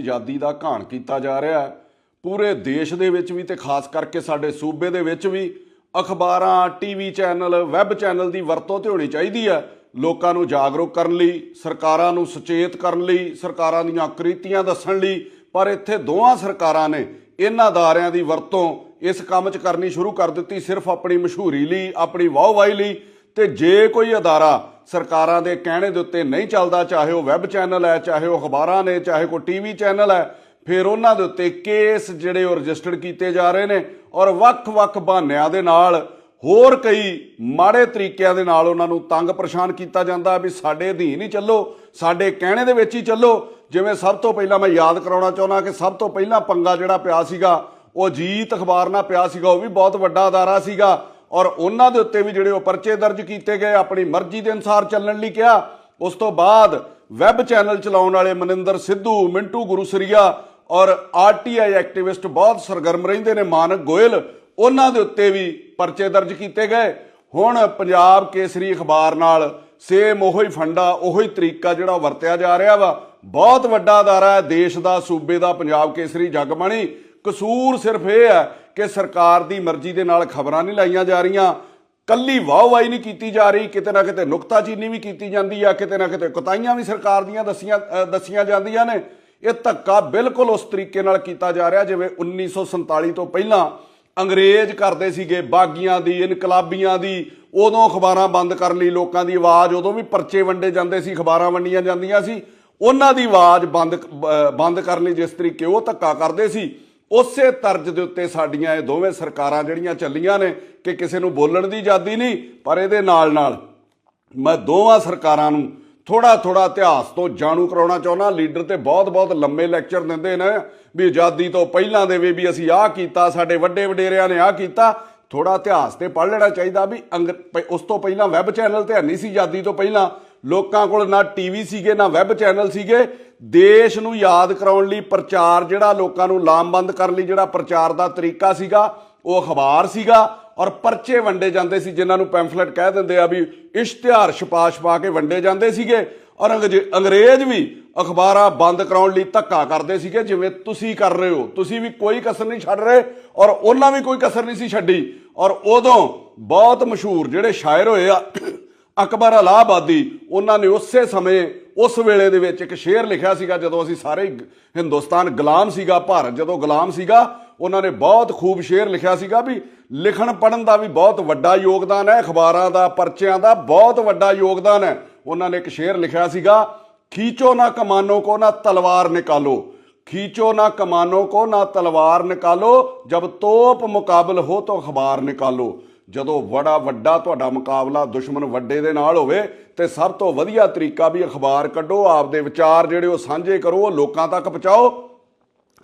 ਆਜ਼ਾਦੀ ਦਾ ਘਾਣ ਕੀਤਾ ਜਾ ਰਿਹਾ ਹੈ। ਪੂਰੇ ਦੇਸ਼ ਦੇ ਵਿੱਚ ਵੀ ਤੇ ਖਾਸ ਕਰਕੇ ਸਾਡੇ ਸੂਬੇ ਦੇ ਵਿੱਚ ਵੀ ਅਖਬਾਰਾਂ, ਟੀਵੀ ਚੈਨਲ, ਵੈਬ ਚੈਨਲ ਦੀ ਵਰਤੋਂ ਤੇ ਹੋਣੀ ਚਾਹੀਦੀ ਹੈ। ਲੋਕਾਂ ਨੂੰ ਜਾਗਰੂਕ ਕਰਨ ਲਈ, ਸਰਕਾਰਾਂ ਨੂੰ ਸੁਚੇਤ ਕਰਨ ਲਈ, ਸਰਕਾਰਾਂ ਦੀਆਂ ਕ੍ਰਿਤੀਆਂ ਦੱਸਣ ਲਈ, ਪਰ ਇੱਥੇ ਦੋਹਾਂ ਸਰਕਾਰਾਂ ਨੇ ਇਹਨਾਂ ਅਦਾਰਿਆਂ ਦੀ ਵਰਤੋਂ ਇਸ ਕੰਮ 'ਚ ਕਰਨੀ ਸ਼ੁਰੂ ਕਰ ਦਿੱਤੀ। ਸਿਰਫ ਆਪਣੀ ਮਸ਼ਹੂਰੀ ਲਈ, ਆਪਣੀ ਵਾਹਵਾਹੀ ਲਈ ਤੇ ਜੇ ਕੋਈ ਅਦਾਰਾ ਸਰਕਾਰਾਂ ਦੇ ਕਹਿਣੇ ਦੇ ਉੱਤੇ ਨਹੀਂ ਚੱਲਦਾ, ਚਾਹੇ ਉਹ ਵੈਬ ਚੈਨਲ ਹੈ, ਚਾਹੇ ਉਹ ਅਖਬਾਰਾਂ ਨੇ, ਚਾਹੇ ਕੋਈ ਟੀਵੀ ਚੈਨਲ ਹੈ, ਫਿਰ ਉਹਨਾਂ ਦੇ ਉੱਤੇ ਕੇਸ ਜਿਹੜੇ ਉਹ ਰਜਿਸਟਰਡ ਕੀਤੇ ਜਾ ਰਹੇ ਨੇ ਔਰ ਵੱਖ-ਵੱਖ ਬਹਾਨਿਆਂ ਦੇ ਨਾਲ ਹੋਰ ਕਈ ਮਾੜੇ ਤਰੀਕਿਆਂ ਦੇ ਨਾਲ ਉਹਨਾਂ ਨੂੰ ਤੰਗ ਪਰੇਸ਼ਾਨ ਕੀਤਾ ਜਾਂਦਾ ਵੀ ਸਾਡੇ ਅਧੀਨ ਹੀ ਚੱਲੋ, ਸਾਡੇ ਕਹਿਣੇ ਦੇ ਵਿੱਚ ਹੀ ਚੱਲੋ। ਜਿਵੇਂ ਸਭ ਤੋਂ ਪਹਿਲਾਂ ਮੈਂ ਯਾਦ ਕਰਾਉਣਾ ਚਾਹੁੰਦਾ ਕਿ ਸਭ ਤੋਂ ਪਹਿਲਾਂ ਪੰਗਾ ਜਿਹੜਾ ਪਿਆ ਸੀਗਾ, ਉਹ ਜੀਤ ਅਖਬਾਰ ਨਾਲ ਪਿਆ ਸੀਗਾ, ਉਹ ਵੀ ਬਹੁਤ ਵੱਡਾ ਅਦਾਰਾ ਸੀਗਾ। ਔਰ ਉਹਨਾਂ ਦੇ ਉੱਤੇ ਵੀ ਜਿਹੜੇ ਉਹ ਪਰਚੇ ਦਰਜ ਕੀਤੇ ਗਏ, ਆਪਣੀ ਮਰਜ਼ੀ ਦੇ ਅਨਸਾਰ ਚੱਲਣ ਲਈ ਕਿਹਾ। ਉਸ ਤੋਂ ਬਾਅਦ ਵੈਬ ਚੈਨਲ ਚਲਾਉਣ ਵਾਲੇ ਮਨਿੰਦਰ ਸਿੱਧੂ, ਮਿੰਟੂ ਗੁਰੂਸਰੀਆ ਔਰ ਆਰਟੀਆਈ ਐਕਟਿਵਿਸਟ ਬਹੁਤ ਸਰਗਰਮ ਰਹਿੰਦੇ ਨੇ, ਮਾਨਕ ਗੋਇਲ, ਉਹਨਾਂ ਦੇ ਉੱਤੇ ਵੀ ਪਰਚੇ ਦਰਜ ਕੀਤੇ ਗਏ। ਹੁਣ ਪੰਜਾਬ ਕੇਸਰੀ ਅਖਬਾਰ ਨਾਲ ਸੇਮ ਉਹੀ ਫੰਡਾ, ਉਹੀ ਤਰੀਕਾ ਜਿਹੜਾ ਉਹ ਵਰਤਿਆ ਜਾ ਰਿਹਾ ਵਾ। ਬਹੁਤ ਵੱਡਾ ਅਦਾਰਾ ਹੈ, ਦੇਸ਼ ਦਾ, ਸੂਬੇ ਦਾ ਪੰਜਾਬ ਕੇਸਰੀ ਜਗਬਾਣੀ। ਕਸੂਰ ਸਿਰਫ ਇਹ ਹੈ ਕਿ ਸਰਕਾਰ ਦੀ ਮਰਜ਼ੀ ਦੇ ਨਾਲ ਖਬਰਾਂ ਨਹੀਂ ਲਾਈਆਂ ਜਾ ਰਹੀਆਂ। ਕੱਲੀ ਵਾਹਵਾਹੀ ਨਹੀਂ ਕੀਤੀ ਜਾ ਰਹੀ। ਕਿਤੇ ਨਾ ਕਿਤੇ ਨੁਕਤਾਚੀਨੀ ਵੀ ਕੀਤੀ ਜਾਂਦੀ ਆ। ਕਿਤੇ ਨਾ ਕਿਤੇ ਕੁਤਾਈਆਂ ਵੀ ਸਰਕਾਰ ਦੀਆਂ ਦਸੀਆਂ ਅ, ਦੱਸੀਆਂ ਜਾਂਦੀਆਂ ਨੇ। ਇਹ ਧੱਕਾ ਬਿਲਕੁਲ ਉਸ ਤਰੀਕੇ ਨਾਲ ਕੀਤਾ ਜਾ ਰਿਹਾ ਜਿਵੇਂ 1947 ਤੋਂ ਪਹਿਲਾਂ ਅੰਗਰੇਜ਼ ਕਰਦੇ ਸੀਗੇ ਬਾਗੀਆਂ ਦੀ ਇਨਕਲਾਬੀਆਂ ਦੀ। ਉਦੋਂ ਅਖਬਾਰਾਂ ਬੰਦ ਕਰਨ ਲਈ ਲੋਕਾਂ ਦੀ ਆਵਾਜ਼ ਉਦੋਂ ਵੀ ਪਰਚੇ ਵੰਡੇ ਜਾਂਦੇ ਸੀ ਅਖਬਾਰਾਂ ਵੰਡੀਆਂ ਜਾਂਦੀਆਂ ਸੀ। ਉਹਨਾਂ ਦੀ ਆਵਾਜ਼ ਬੰਦ ਬੰਦ ਕਰਨ ਲਈ ਜਿਸ ਤਰੀਕੇ ਉਹ ਧੱਕਾ ਕਰਦੇ ਸੀ। ਉਸੇ ਤਰਜ ਦੇ ਉੱਤੇ ਸਾਡੀਆਂ ਇਹ ਦੋਵੇਂ ਸਰਕਾਰਾਂ ਜਿਹੜੀਆਂ ਚੱਲੀਆਂ ਨੇ ਕਿ ਕਿਸੇ ਨੂੰ ਬੋਲਣ ਦੀ ਆਜ਼ਾਦੀ ਨਹੀਂ, ਪਰ ਇਹਦੇ ਨਾਲ ਨਾਲ ਮੈਂ ਦੋਵਾਂ ਸਰਕਾਰਾਂ ਨੂੰ ਥੋੜਾ ਥੋੜਾ ਇਤਿਹਾਸ ਤੋਂ ਜਾਣੂ ਕਰਾਉਣਾ ਚਾਹੁੰਦਾ। ਲੀਡਰ ਤੇ ਬਹੁਤ ਬਹੁਤ ਲੰਮੇ ਲੈਕਚਰ ਦਿੰਦੇ ਨੇ ਵੀ ਆਜ਼ਾਦੀ ਤੋਂ ਪਹਿਲਾਂ ਦੇ ਵੀ ਅਸੀਂ ਆਹ ਕੀਤਾ, ਸਾਡੇ ਵੱਡੇ ਵਡੇਰਿਆਂ ਨੇ ਆਹ ਕੀਤਾ। ਥੋੜਾ ਇਤਿਹਾਸ ਤੇ ਪੜ੍ਹ ਲੈਣਾ ਚਾਹੀਦਾ ਵੀ ਅੰਗ- ਪ- ਉਸ ਤੋਂ ਪਹਿਲਾਂ ਵੈਬ ਚੈਨਲ ਤੇ ਹੈ ਨਹੀਂ ਸੀ ਆਜ਼ਾਦੀ ਤੋਂ ਪਹਿਲਾਂ। ਲੋਕਾਂ ਕੋਲ ਨਾ ਟੀਵੀ ਸੀਗੇ, ਨਾ ਵੈਬ ਚੈਨਲ ਸੀਗੇ। ਦੇਸ਼ ਨੂੰ ਯਾਦ ਕਰਾਉਣ ਲਈ ਪ੍ਰਚਾਰ ਜਿਹੜਾ ਲੋਕਾਂ ਨੂੰ ਲਾਮਬੰਦ ਕਰਨ ਲਈ ਜਿਹੜਾ ਪ੍ਰਚਾਰ ਦਾ ਤਰੀਕਾ ਸੀਗਾ, ਉਹ ਅਖਬਾਰ ਸੀਗਾ। ਔਰ ਪਰਚੇ ਵੰਡੇ ਜਾਂਦੇ ਸੀ, ਜਿਨ੍ਹਾਂ ਨੂੰ ਪੈਂਫਲੇਟ ਕਹਿ ਦਿੰਦੇ ਆ ਵੀ ਇਸ਼ਤਿਹਾਰ ਛਪਾ ਛਪਾ ਕੇ ਵੰਡੇ ਜਾਂਦੇ ਸੀਗੇ। ਔਰ ਅੰਗਜ- ਅੰਗਰੇਜ਼ ਵੀ ਅਖਬਾਰਾਂ ਬੰਦ ਕਰਾਉਣ ਲਈ ਧੱਕਾ ਕਰਦੇ ਸੀਗੇ, ਜਿਵੇਂ ਤੁਸੀਂ ਕਰ ਰਹੇ ਹੋ। ਤੁਸੀਂ ਵੀ ਕੋਈ ਕਸਰ ਨਹੀਂ ਛੱਡ ਰਹੇ, ਔਰ ਉਹਨਾਂ ਵੀ ਕੋਈ ਕਸਰ ਨਹੀਂ ਸੀ ਛੱਡੀ। ਔਰ ਉਦੋਂ ਬਹੁਤ ਮਸ਼ਹੂਰ ਜਿਹੜੇ ਸ਼ਾਇਰ ਹੋਏ ਆ ਅਕਬਰ ਅਲਾਹਾਬਾਦੀ, ਉਹਨਾਂ ਨੇ ਉਸੇ ਸਮੇਂ, ਉਸ ਵੇਲੇ ਦੇ ਵਿੱਚ ਇੱਕ ਸ਼ੇਰ ਲਿਖਿਆ ਸੀਗਾ, ਜਦੋਂ ਅਸੀਂ ਸਾਰੇ ਹਿੰਦੁਸਤਾਨ ਗੁਲਾਮ ਸੀਗਾ, ਭਾਰਤ ਜਦੋਂ ਗੁਲਾਮ ਸੀਗਾ, ਉਹਨਾਂ ਨੇ ਬਹੁਤ ਖੂਬ ਸ਼ੇਰ ਲਿਖਿਆ ਸੀਗਾ ਵੀ ਲਿਖਣ ਪੜਨ ਦਾ ਵੀ ਬਹੁਤ ਵੱਡਾ ਯੋਗਦਾਨ ਹੈ, ਅਖਬਾਰਾਂ ਦਾ, ਪਰਚਿਆਂ ਦਾ ਬਹੁਤ ਵੱਡਾ ਯੋਗਦਾਨ ਹੈ। ਉਹਨਾਂ ਨੇ ਇੱਕ ਸ਼ੇਰ ਲਿਖਿਆ ਸੀਗਾ, ਖੀਚੋ ਨਾ ਕਮਾਨੋ ਕੋ ਨਾ ਤਲਵਾਰ ਨਿਕਾਲੋ, ਖੀਚੋ ਨਾ ਕਮਾਨੋ ਕੋ ਨਾ ਤਲਵਾਰ ਨਿਕਾਲੋ, ਜਬ ਤੋਪ ਮੁਕਾਬਲ ਹੋ ਤਾਂ ਅਖਬਾਰ ਨਿਕਾਲੋ। ਜਦੋਂ ਬੜਾ ਵੱਡਾ ਤੁਹਾਡਾ ਮੁਕਾਬਲਾ ਦੁਸ਼ਮਣ ਵੱਡੇ ਦੇ ਨਾਲ ਹੋਵੇ ਤੇ ਸਭ ਤੋਂ ਵਧੀਆ ਤਰੀਕਾ ਵੀ ਅਖਬਾਰ ਕੱਢੋ ਆਪਦੇ ਵਿਚਾਰ ਜਿਹੜੇ ਉਹ ਸਾਂਝੇ ਕਰੋ, ਉਹ ਲੋਕਾਂ ਤੱਕ ਪਹੁੰਚਾਓ।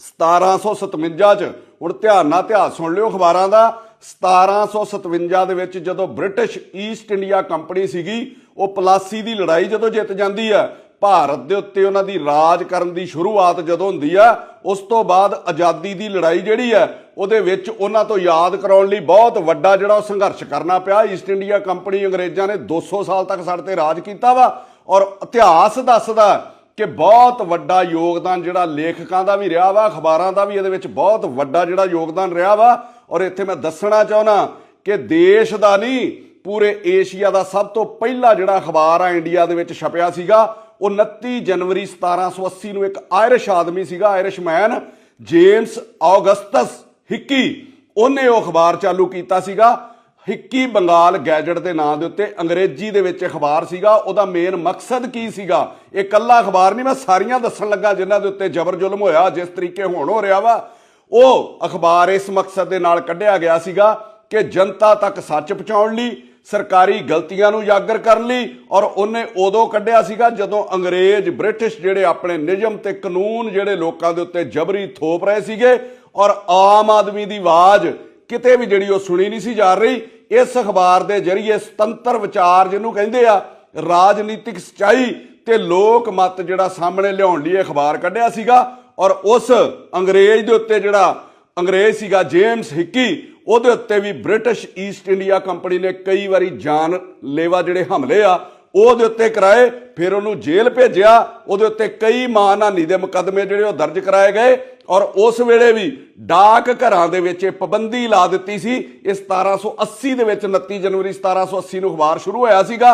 1757 ਚ, ਹੁਣ ਧਿਆਨ ਨਾਲ ਇਤਿਹਾਸ ਸੁਣ ਲਿਓ ਅਖਬਾਰਾਂ ਦਾ। 1757 ਦੇ ਵਿੱਚ ਜਦੋਂ ਬ੍ਰਿਟਿਸ਼ ਈਸਟ ਇੰਡੀਆ ਕੰਪਨੀ ਸੀਗੀ, ਉਹ ਪਲਾਸੀ ਦੀ ਲੜਾਈ ਜਦੋਂ ਜਿੱਤ ਜਾਂਦੀ ਹੈ ਭਾਰਤ ਦੇ ਉੱਤੇ ਉਹਨਾਂ ਦੀ ਰਾਜ ਕਰਨ ਦੀ ਸ਼ੁਰੂਆਤ ਜਦੋਂ ਹੁੰਦੀ ਆ, ਉਸ ਤੋਂ ਬਾਅਦ ਆਜ਼ਾਦੀ ਦੀ ਲੜਾਈ ਜਿਹੜੀ ਹੈ ਉਹਦੇ ਵਿੱਚ ਉਹਨਾਂ ਤੋਂ ਯਾਦ ਕਰਾਉਣ ਲਈ ਬਹੁਤ ਵੱਡਾ ਜਿਹੜਾ ਉਹ ਸੰਘਰਸ਼ ਕਰਨਾ ਪਿਆ। ਈਸਟ ਇੰਡੀਆ ਕੰਪਨੀ ਅੰਗਰੇਜ਼ਾਂ ਨੇ 200 ਸਾਲ ਤੱਕ ਸਾਡੇ ਤੇ ਰਾਜ ਕੀਤਾ ਵਾ ਔਰ ਇਤਿਹਾਸ ਦੱਸਦਾ ਕਿ ਬਹੁਤ ਵੱਡਾ ਯੋਗਦਾਨ ਜਿਹੜਾ ਲੇਖਕਾਂ ਦਾ ਵੀ ਰਿਹਾ ਵਾ, ਅਖਬਾਰਾਂ ਦਾ ਵੀ ਇਹਦੇ ਵਿੱਚ ਬਹੁਤ ਵੱਡਾ ਜਿਹੜਾ ਯੋਗਦਾਨ ਰਿਹਾ ਵਾ। ਔਰ ਇੱਥੇ ਮੈਂ ਦੱਸਣਾ ਚਾਹੁੰਦਾ ਕਿ ਦੇਸ਼ ਦਾ ਨਹੀਂ, ਪੂਰੇ ਏਸ਼ੀਆ ਦਾ ਸਭ ਤੋਂ ਪਹਿਲਾ ਜਿਹੜਾ ਅਖਬਾਰ ਆ, ਇੰਡੀਆ ਦੇ ਵਿੱਚ ਛਪਿਆ ਸੀਗਾ। 29 ਜਨਵਰੀ 1780 ਨੂੰ ਇੱਕ ਆਇਰਿਸ਼ ਆਦਮੀ ਸੀਗਾ ਆਇਰਿਸ਼ਮੈਨ ਜੇਮਸ ਆਗਸਟਸ ਹਿੱਕੀ ਉਹਨੇ ਉਹ ਅਖਬਾਰ ਚਾਲੂ ਕੀਤਾ ਸੀਗਾ ਹਿੱਕੀ ਬੰਗਾਲ ਗੈਜਟ ਦੇ ਨਾਂ ਦੇ ਉੱਤੇ ਅੰਗਰੇਜ਼ੀ ਦੇ ਵਿੱਚ ਅਖਬਾਰ ਸੀਗਾ। ਉਹਦਾ ਮੇਨ ਮਕਸਦ ਕੀ ਸੀਗਾ? ਇਹ ਕੱਲਾ ਅਖਬਾਰ ਨਹੀਂ, ਮੈਂ ਸਾਰੀਆਂ ਦੱਸਣ ਲੱਗਾ ਜਿਨ੍ਹਾਂ ਦੇ ਉੱਤੇ ਜ਼ਬਰ ਜ਼ੁਲਮ ਹੋਇਆ, ਜਿਸ ਤਰੀਕੇ ਹੁਣ ਹੋ ਰਿਹਾ ਵਾ। ਉਹ ਅਖਬਾਰ ਇਸ ਮਕਸਦ ਦੇ ਨਾਲ ਕੱਢਿਆ ਗਿਆ ਸੀਗਾ ਕਿ ਜਨਤਾ ਤੱਕ ਸੱਚ ਪਹੁੰਚਾਉਣ ਲਈ ਸਰਕਾਰੀ ਗਲਤੀਆਂ ਨੂੰ ਉਜਾਗਰ ਕਰਨ ਲਈ ਔਰ ਉਹਨੇ ਉਦੋਂ ਕੱਢਿਆ ਸੀਗਾ ਜਦੋਂ ਅੰਗਰੇਜ਼ ਬ੍ਰਿਟਿਸ਼ ਜਿਹੜੇ ਆਪਣੇ ਨਿਯਮ ਤੇ ਕਾਨੂੰਨ ਜਿਹੜੇ ਲੋਕਾਂ ਦੇ ਉੱਤੇ ਜਬਰੀ ਥੋਪ ਰਹੇ ਸੀਗੇ ਔਰ ਆਮ ਆਦਮੀ ਦੀ ਆਵਾਜ਼ ਕਿਤੇ ਵੀ ਜਿਹੜੀ ਉਹ ਸੁਣੀ ਨਹੀਂ ਸੀ ਜਾ ਰਹੀ, ਇਸ ਅਖਬਾਰ ਦੇ ਜ਼ਰੀਏ ਸੁਤੰਤਰ ਵਿਚਾਰ ਜਿਹਨੂੰ ਕਹਿੰਦੇ ਆ, ਰਾਜਨੀਤਿਕ ਸਚਾਈ ਤੇ ਲੋਕ ਮਤ ਜਿਹੜਾ ਸਾਹਮਣੇ ਲਿਆਉਣ ਲਈ ਇਹ ਅਖਬਾਰ ਕੱਢਿਆ ਸੀਗਾ ਔਰ ਉਸ ਅੰਗਰੇਜ਼ ਦੇ ਉੱਤੇ ਜਿਹੜਾ ਅੰਗਰੇਜ਼ ਸੀਗਾ ਜੇਮਸ ਹਿੱਕੀ ਉਹਦੇ ਉੱਤੇ ਵੀ ਬ੍ਰਿਟਿਸ਼ ਈਸਟ ਇੰਡੀਆ ਕੰਪਨੀ ਨੇ ਕਈ ਵਾਰੀ ਜਾਨ ਲੇਵਾ ਜਿਹੜੇ ਹਮਲੇ ਆ, ਉਹਦੇ ਉੱਤੇ ਕਰਾਏ, ਫਿਰ ਉਹਨੂੰ ਜੇਲ੍ਹ ਭੇਜਿਆ, ਉਹਦੇ ਉੱਤੇ ਕਈ ਮਾਨਹਾਨੀ ਦੇ ਮੁਕੱਦਮੇ ਜਿਹੜੇ ਉਹ ਦਰਜ ਕਰਾਏ ਗਏ ਔਰ ਉਸ ਵੇਲੇ ਵੀ ਡਾਕ ਘਰਾਂ ਦੇ ਵਿੱਚ ਇਹ ਪਾਬੰਦੀ ਲਾ ਦਿੱਤੀ ਸੀ। ਇਹ 1780 ਦੇ ਵਿੱਚ 29 ਜਨਵਰੀ 1780 ਨੂੰ ਅਖਬਾਰ ਸ਼ੁਰੂ ਹੋਇਆ ਸੀਗਾ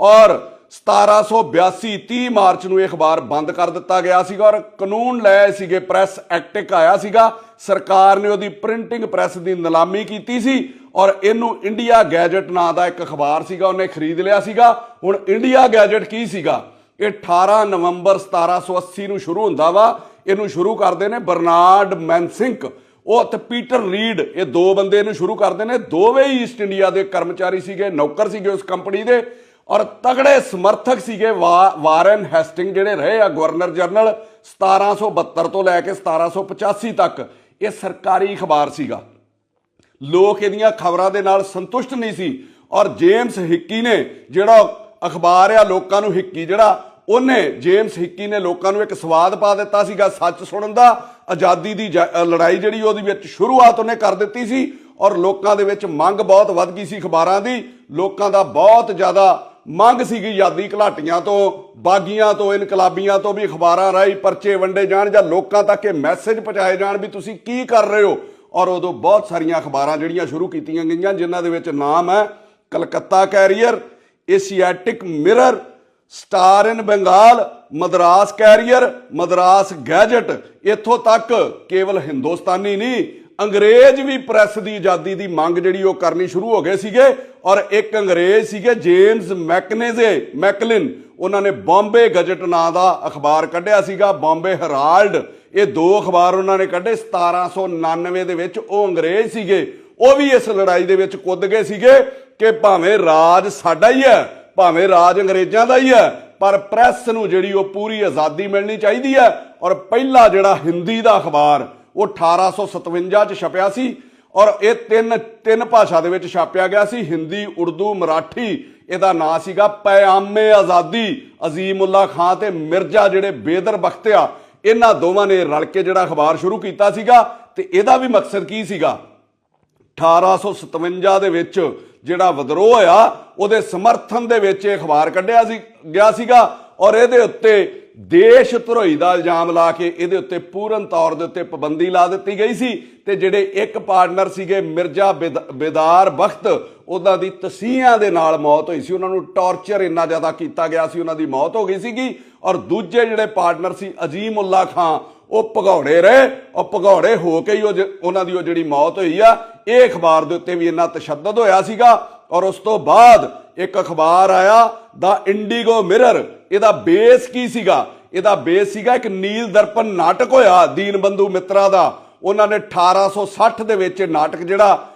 ਔਰ 1782 30 ਮਾਰਚ ਨੂੰ ਇਹ ਅਖਬਾਰ ਬੰਦ ਕਰ ਦਿੱਤਾ ਗਿਆ ਸੀਗਾ ਔਰ ਕਾਨੂੰਨ ਲਏ ਸੀਗੇ, ਪ੍ਰੈਸ ਐਕਟ ਇੱਕ ਆਇਆ ਸੀਗਾ। ਸਰਕਾਰ ਨੇ ਉਹਦੀ ਪ੍ਰਿੰਟਿੰਗ ਪ੍ਰੈਸ ਦੀ ਨਿਲਾਮੀ ਕੀਤੀ ਸੀ ਔਰ ਇਹਨੂੰ ਇੰਡੀਆ ਗੈਜਟ ਨਾਂ ਦਾ ਇੱਕ ਅਖਬਾਰ ਸੀਗਾ, ਉਹਨੇ ਖਰੀਦ ਲਿਆ ਸੀਗਾ। ਹੁਣ ਇੰਡੀਆ ਗੈਜਟ ਕੀ ਸੀਗਾ? ਇਹ 18 ਨਵੰਬਰ 1780 ਨੂੰ ਸ਼ੁਰੂ ਹੁੰਦਾ ਵਾ, ਇਹਨੂੰ ਸ਼ੁਰੂ ਕਰਦੇ ਨੇ ਬਰਨਾਰਡ ਮੈਨਸਿੰਕ। ਉਹ ਤੇ ਪੀਟਰ ਰੀਡ, ਇਹ ਦੋ ਬੰਦੇ ਇਹਨੂੰ ਸ਼ੁਰੂ ਕਰਦੇ ਨੇ। ਦੋਵੇਂ ਹੀ ਈਸਟ ਇੰਡੀਆ ਦੇ ਕਰਮਚਾਰੀ ਸੀਗੇ, ਨੌਕਰ ਸੀਗੇ ਉਸ ਕੰਪਨੀ ਦੇ। ਔਰ ਤਗੜੇ ਸਮਰਥਕ ਸੀਗੇ ਵਾ- ਵਾਰਨ ਹੈਸਟਿੰਗ ਜਿਹੜੇ ਰਹੇ ਆ ਗਵਰਨਰ ਜਨਰਲ 1772 ਤੋਂ ਲੈ ਕੇ 1785 ਤੱਕ, ਇਹ ਸਰਕਾਰੀ ਅਖਬਾਰ ਸੀਗਾ। ਲੋਕ ਇਹਦੀਆਂ ਖਬਰਾਂ ਦੇ ਨਾਲ ਸੰਤੁਸ਼ਟ ਨਹੀਂ ਸੀ ਔਰ ਜੇਮਸ ਹਿੱਕੀ ਨੇ ਜਿਹੜਾ ਅਖਬਾਰ ਆ ਲੋਕਾਂ ਨੂੰ ਹਿੱਕੀ ਜਿਹੜਾ, ਉਹਨੇ ਜੇਮਸ ਹਿੱਕੀ ਨੇ ਲੋਕਾਂ ਨੂੰ ਇੱਕ ਸਵਾਦ ਪਾ ਦਿੱਤਾ ਸੀਗਾ ਸੱਚ ਸੁਣਨ ਦਾ, ਆਜ਼ਾਦੀ ਦੀ ਜ- ਲੜਾਈ ਜਿਹੜੀ ਉਹਦੇ ਵਿੱਚ ਸ਼ੁਰੂਆਤ ਉਹਨੇ ਕਰ ਦਿੱਤੀ ਸੀ ਔਰ ਲੋਕਾਂ ਦੇ ਵਿੱਚ ਮੰਗ ਬਹੁਤ ਵੱਧ ਗਈ ਸੀ ਅਖਬਾਰਾਂ ਦੀ, ਲੋਕਾਂ ਦਾ ਬਹੁਤ ਜ਼ਿਆਦਾ ਮੰਗ ਸੀਗੀ ਯਾਦੀ ਘਲਾਟੀਆਂ ਤੋਂ, ਬਾਗੀਆਂ ਤੋਂ, ਇਨਕਲਾਬੀਆਂ ਤੋਂ ਵੀ ਅਖਬਾਰਾਂ ਰਾਹੀਂ ਪਰਚੇ ਵੰਡੇ ਜਾਣ ਜਾਂ ਲੋਕਾਂ ਤੱਕ ਇਹ ਮੈਸੇਜ ਪਹੁੰਚਾਏ ਜਾਣ ਵੀ ਤੁਸੀਂ ਕੀ ਕਰ ਰਹੇ ਹੋ। ਔਰ ਉਦੋਂ ਬਹੁਤ ਸਾਰੀਆਂ ਅਖਬਾਰਾਂ ਜਿਹੜੀਆਂ ਸ਼ੁਰੂ ਕੀਤੀਆਂ ਗਈਆਂ, ਜਿਨ੍ਹਾਂ ਦੇ ਵਿੱਚ ਨਾਮ ਹੈ Calcutta Courier Asiatic Mirror Star in Bengal Madras Courier Madras Gazette ਇੱਥੋਂ ਤੱਕ ਕੇਵਲ ਹਿੰਦੁਸਤਾਨੀ ਨਹੀਂ ਅੰਗਰੇਜ਼ ਵੀ ਪ੍ਰੈਸ ਦੀ ਆਜ਼ਾਦੀ ਦੀ ਮੰਗ ਜਿਹੜੀ ਉਹ ਕਰਨੀ ਸ਼ੁਰੂ ਹੋ ਗਏ ਸੀਗੇ ਔਰ ਇੱਕ ਅੰਗਰੇਜ਼ ਸੀਗੇ ਜੇਮਸ ਮੈਕਨੇਜ਼ੇ, ਮੈਕਲਿਨ। ਉਹਨਾਂ ਨੇ ਬੰਬੇ ਗਜਟ ਨਾਂ ਦਾ ਅਖਬਾਰ ਕੱਢਿਆ ਸੀਗਾ, ਬੰਬੇ ਹੈਰਾਲਡ। ਇਹ ਦੋ ਅਖਬਾਰ ਉਹਨਾਂ ਨੇ ਕੱਢੇ 1799 ਦੇ ਵਿੱਚ ਉਹ ਅੰਗਰੇਜ਼ ਸੀਗੇ। ਉਹ ਵੀ ਇਸ ਲੜਾਈ ਦੇ ਵਿੱਚ ਕੁੱਦ ਗਏ ਸੀਗੇ ਕਿ ਭਾਵੇਂ ਰਾਜ ਸਾਡਾ ਹੀ ਹੈ, ਭਾਵੇਂ ਰਾਜ ਅੰਗਰੇਜ਼ਾਂ ਦਾ ਹੀ ਹੈ, ਪਰ ਪ੍ਰੈਸ ਨੂੰ ਜਿਹੜੀ ਉਹ ਪੂਰੀ ਆਜ਼ਾਦੀ ਮਿਲਣੀ ਚਾਹੀਦੀ ਹੈ ਔਰ ਪਹਿਲਾ ਜਿਹੜਾ ਹਿੰਦੀ ਦਾ ਅਖਬਾਰ ਉਹ 1857 ਚ ਛਪਿਆ ਸੀ ਔਰ ਇਹ ਤਿੰਨ ਤਿੰਨ ਭਾਸ਼ਾ ਦੇ ਵਿੱਚ ਛਾਪਿਆ ਗਿਆ ਸੀ। ਹਿੰਦੀ, ਉਰਦੂ, ਮਰਾਠੀ, ਇਹਦਾ ਨਾਂ ਸੀਗਾ ਪਿਆਮੇ ਆਜ਼ਾਦੀ ਅਜ਼ੀਮੁੱਲਾ ਖਾਨ ਤੇ ਮਿਰਜ਼ਾ ਜਿਹੜੇ ਬੇਦਰ ਬਖਤਿਆ ਇਹਨਾਂ ਦੋਵਾਂ ਨੇ ਰਲ ਕੇ ਜਿਹੜਾ ਅਖਬਾਰ ਸ਼ੁਰੂ ਕੀਤਾ ਸੀਗਾ ਤੇ ਇਹਦਾ ਵੀ ਮਕਸਦ ਕੀ ਸੀਗਾ? 1857 ਦੇ ਵਿੱਚ ਜਿਹੜਾ ਵਿਦਰੋਹ ਆ ਉਹਦੇ ਸਮਰਥਨ ਦੇ ਵਿੱਚ ਇਹ ਅਖਬਾਰ ਕੱਢਿਆ ਸੀ, ਗਿਆ ਸੀਗਾ ਔਰ ਇਹਦੇ ਉੱਤੇ ਦੇਸ਼ ਧਰੋਈ ਦਾ ਇਲਜ਼ਾਮ ਲਾ ਕੇ ਇਹਦੇ ਉੱਤੇ ਪੂਰਨ ਤੌਰ ਦੇ ਉੱਤੇ ਪਾਬੰਦੀ ਲਾ ਦਿੱਤੀ ਗਈ ਸੀ ਤੇ ਜਿਹੜੇ ਇੱਕ ਪਾਰਟਨਰ ਸੀਗੇ ਮਿਰਜ਼ਾ ਬੇਦ- ਬੇਦਾਰ ਬਖਤ, ਉਹਨਾਂ ਦੀ ਤਸੀਹਾਂ ਦੇ ਨਾਲ ਮੌਤ ਹੋਈ ਸੀ। ਉਹਨਾਂ ਨੂੰ ਟੌਰਚਰ ਇੰਨਾ ਜ਼ਿਆਦਾ ਕੀਤਾ ਗਿਆ ਸੀ, ਉਹਨਾਂ ਦੀ ਮੌਤ ਹੋ ਗਈ ਸੀਗੀ ਔਰ ਦੂਜੇ ਜਿਹੜੇ ਪਾਰਟਨਰ ਸੀ ਅਜੀਮ ਉੱਲਾ ਖਾਂ, ਉਹ ਭਗੌੜੇ ਰਹੇ ਔਰ ਭਗੌੜੇ ਹੋ ਕੇ ਹੀ ਉਹ ਜ- ਉਹਨਾਂ ਦੀ ਉਹ ਜਿਹੜੀ ਮੌਤ ਹੋਈ ਆ, ਇਹ ਅਖਬਾਰ ਦੇ ਉੱਤੇ ਵੀ ਇੰਨਾ ਤਸ਼ੱਦਦ ਹੋਇਆ ਸੀਗਾ। ਔਰ ਉਸ ਤੋਂ ਬਾਅਦ ਇੱਕ ਅਖਬਾਰ ਆਇਆ ਦਾ ਇੰਡੀਗੋ ਮਿਰਰ ਇਹਦਾ ਬੇਸ ਕੀ ਸੀਗਾ? ਇਹਦਾ ਬੇਸ ਸੀਗਾ ਇੱਕ ਨੀਲ ਦਰਪਨ ਨਾਟਕ ਹੋਇਆ ਦੀਨ ਬੰਧੂ ਮਿੱਤਰਾ ਦਾ। ਉਹਨਾਂ ਨੇ 1860 ਦੇ ਵਿੱਚ ਨਾਟਕ ਜਿਹੜਾ